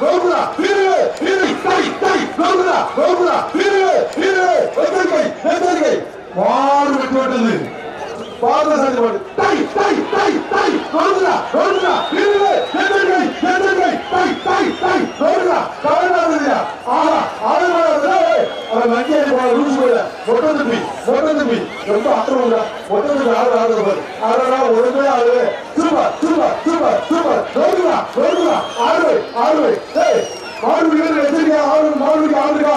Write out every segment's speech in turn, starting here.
நோக்குதா நோக்குதா வீரு வீரு தை தை நோக்குதா நோக்குதா வீரு வீரு எச்சரிக்கை எச்சரிக்கை மாறு விட்டு விட்டது பாத சாதிப்பாடு தை தை தை தை நோக்குதா நோக்குதா வீரு எச்சரிக்கை எச்சரிக்கை தை தை தை நோக்குதா கவலைப்படாதீங்க ஆஹா ஆளுநர் அவன் வங்கியை போல ரூல்ஸ் போல. மொட்டை தம்பி மொட்டை தம்பி ரொம்ப ஆத்திரம் மொட்டை தம்பி ஆறு ஆறு பாரு ஆறா ஒழுங்கே ஆறு சூப்பர் சூப்பர் சூப்பர் சூப்பர் நோக்குதா நோக்குதா ஆறு ஆறு ஏய் ஆறு வீரர் வச்சிருக்கா ஆறு மாடு ஆறுக்கா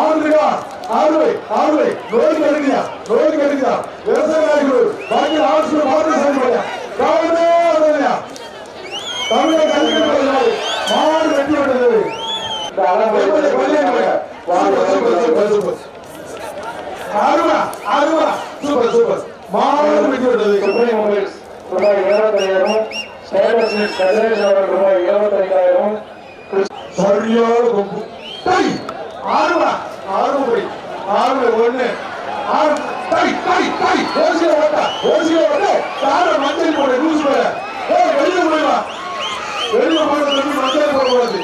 ஆறுக்கா ஆறு ஆறு நோய் கிடைக்குதா நோய் கிடைக்குதா விவசாயிகள் பாக்கி ஆட்சி மாற்றம் செய்ய கவனமே இல்லையா தமிழக கல்வி மாடு வெட்டி விட்டது ஆறுமா ஆறுமா சூப்பர் சூப்பர் மாடு வெட்டி விட்டது சுப்ரீம் மொபைல்ஸ் ரூபாய் இருபத்தையாயிரம் ஸ்டேட்டஸ் கதிரேஷ் அவர்கள் ரூபாய் இருபத்தைந்தாயிரம். சரியான கொம்பு டை ஆறுமா ஆறு போய் ஆறு ஒண்ணு ஆறு டை டை டை ஓசிய ஓட்ட ஓசிய ஓட்ட யார மஞ்சள் போட லூஸ் போட ஏ வெளிய போய்வா வெளிய போய் வந்து மஞ்சள் போட கூடாது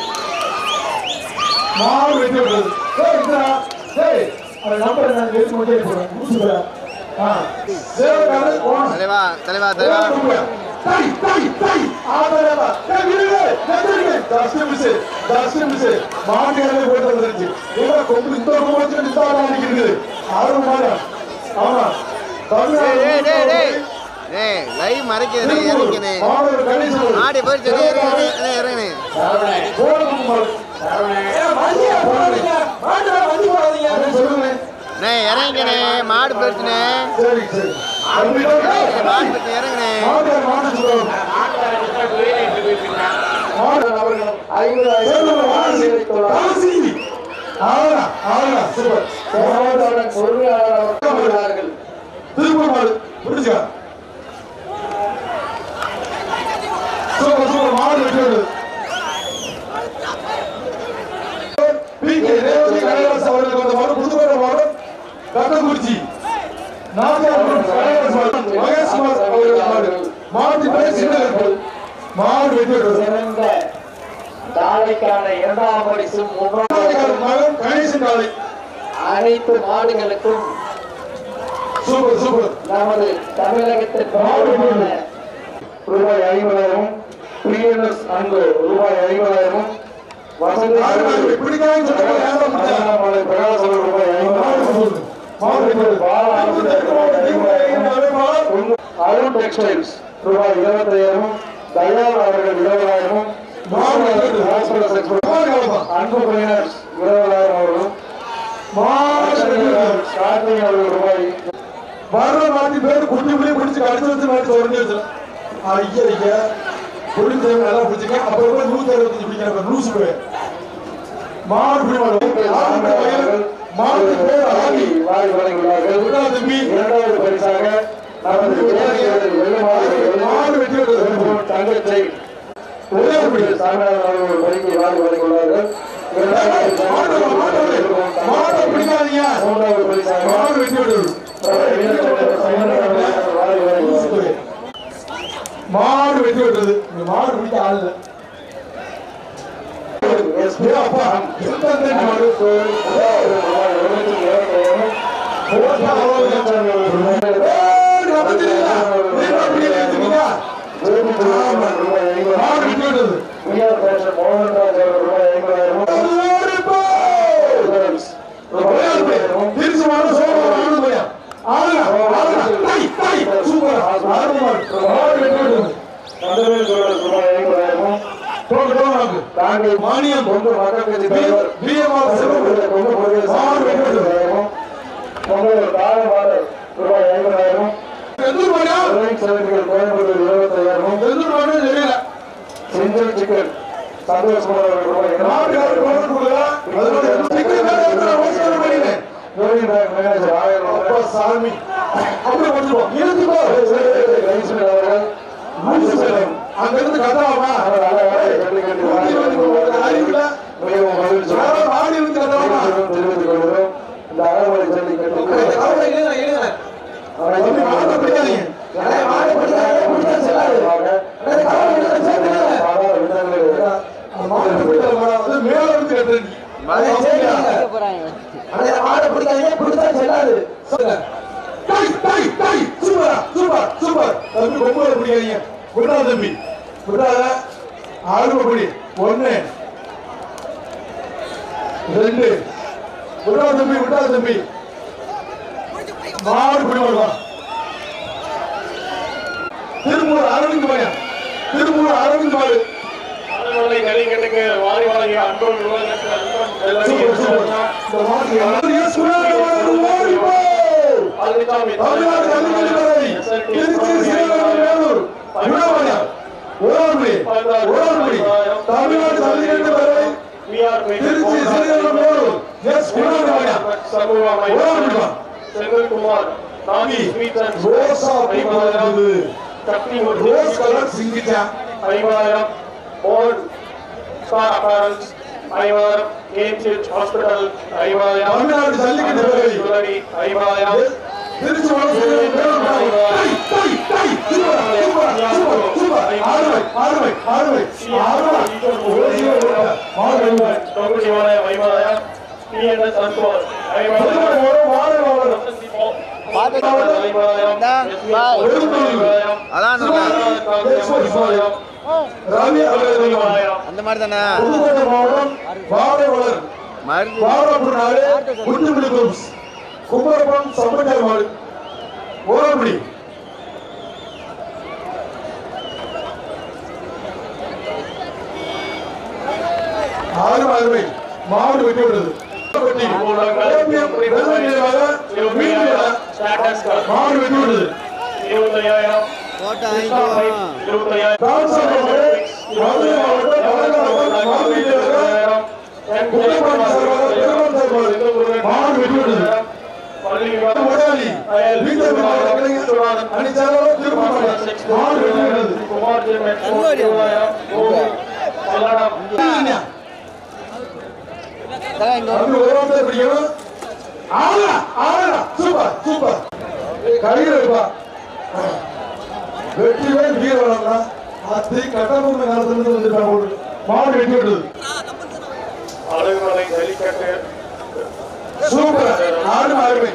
மாவு வெட்டி விடுறது ஏய் இந்தா ஏய் அவன் நம்பர் நான் எழுதி மஞ்சள் போடுறேன் லூஸ் போட ஆ தேவகாரே போணும் தலைவா தலைவா தலைவா. தை தை ஆதரவா போயிட்டு வந்துருச்சு கொம்பு இந்த ஆறு ஆமா டேய் டேய் டேய் டேய் லைவ் மறைக்குது இறங்கினே நே இறங்கினே மாடு போயிடுச்சுனே மாடு போயிடுச்சு மாடு புரிஞ்சுக்க சூப்பர் சூப்பர் மாடு வெற்றி வருது பிகே ரேவதி கலைவாஸ் அவர்களுக்கு வந்த மாடு புதுக்கோட்டை மாவட்டம் கட்டக்குறிச்சி நாகர் மகேஷ்குமார் அவர்கள் மாடு மாட்டு பெயர் சின்னகர்கள் மாடு வெற்றி வருது சிறந்த தாலைக்கான இரண்டாம் பரிசும் மூன்றாம் மகன் கணேசன் காலை அனைத்து மாடுகளுக்கும் சூப்பர் சூப்பர். நமது தமிழகத்தின் ரூபாய் ஐம்பதாயிரம் பிரியனஸ் அன்பு ரூபாய் ஐம்பதாயிரம் வசந்தி ரூபாய் ஐம்பதாயிரம். அருண் டெக்ஸ்டைல்ஸ் ரூபாய் இருபத்தாயிரம் தயார் அவர்கள் இருபதாயிரம் ஹாஸ்பிட்டல் எக்ஸ்பிரஸ் அன்பு பையனர்ஸ் இருபதாயிரம் அவர்களும் கார்த்திகை அவர்கள் ரூபாய் வர்ற மாத்தி பேர் கடிச்சு வச்சு உடனே வச்சு ஐயா ஐயா. புள்ளி தேவை நல்லா அப்புறம் கூட நூத்தி அறுபத்தஞ்சு பிடிக்கிற லூசு போய் மாடு பிடி மாடு பேர் ஆகி வாரி வழங்கியுள்ளார்கள் இரண்டாவது பரிசாக நமது வெள்ளமாடு தங்கத்தை சாமியார் அவர்கள் மாடு மூன்றாவது பரிசாக வெட்டி விடுறது மாடு பிடிக்க ஆள் இல்லை அப்பா போட்டா அவ்வளவு மானியம் கொண்டு மக்கள் கட்சி தலைவர் பிஎம்ஆர் சிவகுமார் கொண்டு பொருள் பொங்கல் தாரமாடல் ரூபாய் ஐம்பதாயிரம். எந்தூர் மாடியா ரிலையன்ஸ் சலுகைகள் கோயம்புத்தூர் இருபத்தாயிரம். செஞ்சல் சிக்கன் சந்தோஷ்குமார் அவர்கள் ரூபாய் மேனேஜர் ஆயிரம் ரூபாய். சாமி. அப்படியே கொடுத்துருவோம் ரைஸ்மின் அவர்கள். லூசு சேலம். அங்க இருந்து கதறாமா. அவர் அழகாக கண்டுகட்டி அறிவில்ல மிகவும் மகிழ்ச்சி யாரும் ஆடி இருந்து கதறாமா தெரிவித்துக் கொள்கிறோம் இந்த அறவழி ஜல்லிக்கட்டு தம்பி, மாட்டை பிடிக்காதீங்க. மாட்டை பிடிக்காதீங்க, பிடிச்சா செல்லாது. அந்த மாடு பிடிக்கிற மாடு வந்து மேல இருந்து கட்டுறீங்க மழை அடைய மாடை பிடிக்காதீங்க பிடிச்சா செல்லாது சொல்லுங்க டை டை டை சூப்பரா சூப்பர் சூப்பர் தம்பி பொம்பளை பிடிக்காதீங்க விட்டா தம்பி விட்டாத ஆளுமை பிடி ஒண்ணு ரெண்டு விட்டா தம்பி விட்டா தம்பி. மாடு பிடி வருவா திருமூர் அரவிந்த் பையன் திருமூர் அரவிந்த் மாடு. அலுவலை நெறிக்கட்டுக்கு வாரி வழங்கிய அன்போடு விவரங்களுக்கு அன்பும் சூப்பர் சூப்பர் இந்த மாடு யாரு சுனாமி மாடு ஓடி போ பழனிசாமி தமிழ்நாடு ஜல்லிக்கட்டு வரை திருச்சி சேலம் வேலூர் விழாவாயா ஓராமணி ஓராமணி தமிழ்நாடு ஜல்லிக்கட்டு வரை திருச்சி சேலம் வேலூர் எஸ் விழாவாயா ஓராமணிப்பா செந்தில்குமார் நாகி ஸ்வீட்டன் ரோசா வளர்ந்தது சக்தி ரோஸ் கலர் சிங்கிச்சா. ஐவாயிரம் போர்ட் ஸ்டார் அப்பரல்ஸ் ஐவாயிரம் ஏஎம்சிஹெச் ஹாஸ்பிட்டல் ஐவாயிரம் தமிழ்நாடு ஜல்லிக்கட்டு ஐவாயிரம் திருச்சி வளர்ச்சி அந்த மாதிரி தானே? மாவட்டம் குமரபுரம் சம்பட்டார் ஓரமணி ஆறு அறுவை மாடு வெட்டி விடுறது மாடு வெட்டி விடுறது இருபத்தையாயிரம் மாடு வெட்டி விடுறது முதலாளி அணிச்சாலும் திருப்பூர் மாடு வெட்டி விடுறது சூப்பர் சூப்பர். கையில் வைப்பா வெற்றிவேல் வீரவளம்னா அத்தி கட்டபொம்மை காலத்துல இருந்து வந்துட்டாங்க மாடு வெட்டி விடுறது அழகுமலை ஜல்லிக்கட்டு. சூப்பர். ஆடு அருமை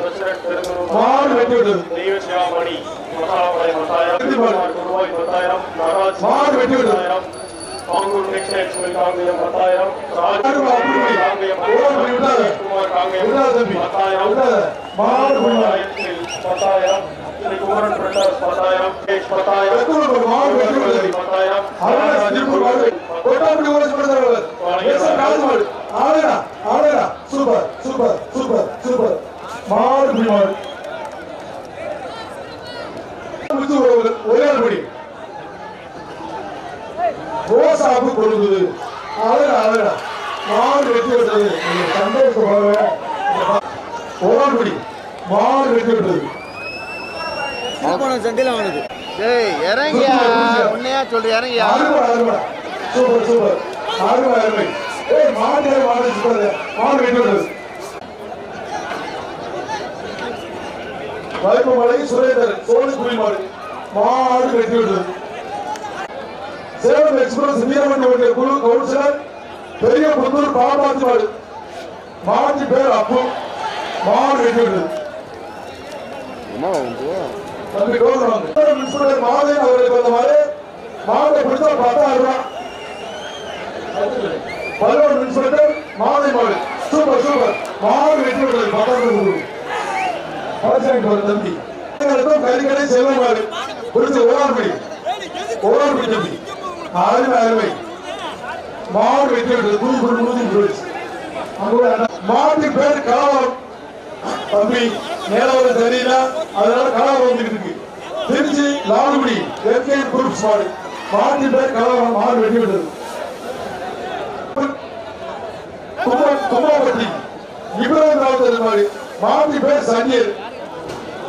மாடு வெட்டி விடுறது தெய்வசியாமணி மசாலாமலை பத்தாயிரம் ரூபாய் பத்தாயிரம். நடராஜ் மாடு வெட்டி பத்தாயிரம். பாங்கூர் நெக்ஸ்ட் காங்கியம் பத்தாயிரம் ராஜ் குமார் பத்தாயிரம் பத்தாயிரம் குமரன் பத்தாயிரம் கேஷ் பத்தாயிரம் பத்தாயிரம் சூப்பர் சூப்பர் சூப்பர் சூப்பர் மாடு ஒரே ஒரு படி ரோசாப்பு கொடுக்குது. ஆளுடா ஆளுடா மாடு வெட்டி விடுறது நீங்க சந்தோஷப்படுங்க ஒரு படி மாடு வெட்டி விடுறது போன சண்டையில் அவனுக்கு டேய் இறங்கியா. உன்னையா சொல்ற இறங்கியா. அருமை அருமை. Super super. அருமை அருமை. ஏய் மாடு மாடு மாடு வெட்டி விடுறது வைப்பமலை சுரேந்தர் சோழக்குடி மாடு மாடு வெட்டி விடுறது சேலம் எக்ஸ்பிரஸ் வீரமண்டி குழு கவுன்சிலர் பெரிய புத்தூர் மாடு மாட்டு பேர் அப்பு. அம்மா வந்து? தம்பி வாங்க இன்ஸ்பெக்டர் மாதேன் அவர்களுக்கு வந்த மாதிரி மாவட்ட பிடிச்சா பத்தாயிரம் ரூபாய் பல்லவர் இன்ஸ்பெக்டர் மாதை மாடு. Super super. மாடு வெட்டி விடுறது பத்தாயிரம் ரூபாய் தம்பி. கறிக்கடை செல்வம் மாடு. பிடிச்ச ஓரான்படி ஓரான்படி தம்பி. அருமை அருமை மாடு வெட்டி விடுறது குரு குரு நூத்தி போயிடுச்சு அங்க மாட்டு பேர் கலாவரம். தம்பி நேரம் சரியில்லை. அதனால கலவரம் வந்துகிட்டு இருக்கு. திருச்சி லால்குடி எம்கே குரூப்ஸ் மாடு. மாட்டு பேர் கலவரம். மாடு வெட்டி விட்டது கும்ப- கும்பாப்பட்டி இப்ராஹிம் ராவுத்தர் மாடு. மாட்டு பேர் சன்னியர்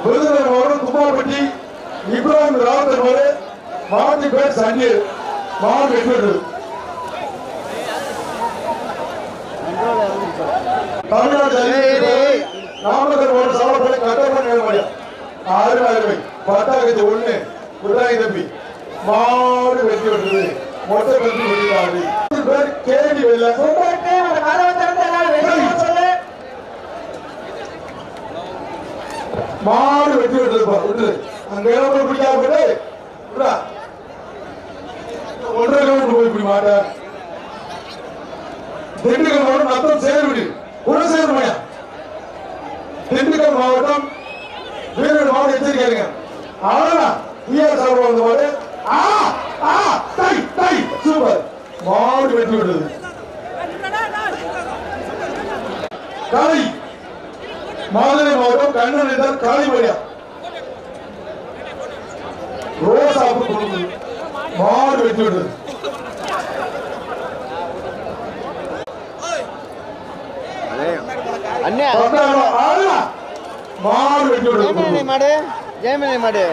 விருதுநகர் மாவட்டம் கும்பாப்பட்டி இப்ராஹிம் ராவுத்தர் மாடு. மாட்டு பேர் சன்னியர் மாடு வெட்டி விடுறது தமிழ்நாடு ஏய். நாமக்கல் மாவட்டம் சாலப்பள்ளி கட்டப்பள்ளி நேர்மடியா ஆறு ஆறுமை பட்டாக்கத்து ஒண்ணு. விட்டாங்க தம்பி. மாடு வெட்டி விட்டது. மொட்டை கல்வி வெட்டிட்டாங்க பேர் இல்ல. வெளியே சொல்லு. மாடு விட்டுருப்பா விட்டு அங்க இடம் பிடிக்காம. ஒன்றரை கிலோமீட்டர் போய் இப்படி மாட்ட திண்டுக்கல் மாவட்டம் நத்தம் சேர்விடு குணசேகரமயா திண்டுக்கல் மாவட்டம் வீரர் மாவட்டம் எச்சரிக்கைங்க அவ்வளவுதான் பிஆர் சாப்பிட வந்த மாதிரி ஆ ஆ டை டை சூப்பர். மாடு வெட்டி விடுது காளி. மதுரை மாவட்டம் கண்ணன் காளிமணியா ரோசாப்பு கொடுக்குது பத்தாயிரம் ஆளா மாடு வெட்டி விடுது மாடு ஜெயமணி மாடு.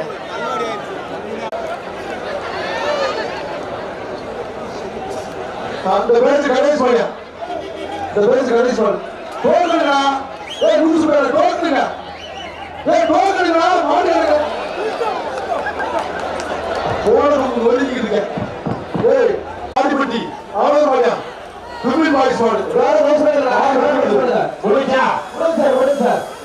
அந்த பேச்சு கணேஷ் பண்ணியா இந்த பேச்சு கணேஷ் பண்ணு டோக்கனுடா ஏய் லூசு பேர டோக்கனுங்க ஏய் டோக்கனுடா மாடு எடுங்க. போன உங்களுக்கு ஒதுக்கிட்டு இருக்கேன் ஏய் ஆடிப்பட்டி அவ்வளவு பண்ணியா தும்பி பாய்ஸ் மாடு வேற பேச வேண்டாம். வேற சொல்லுங்க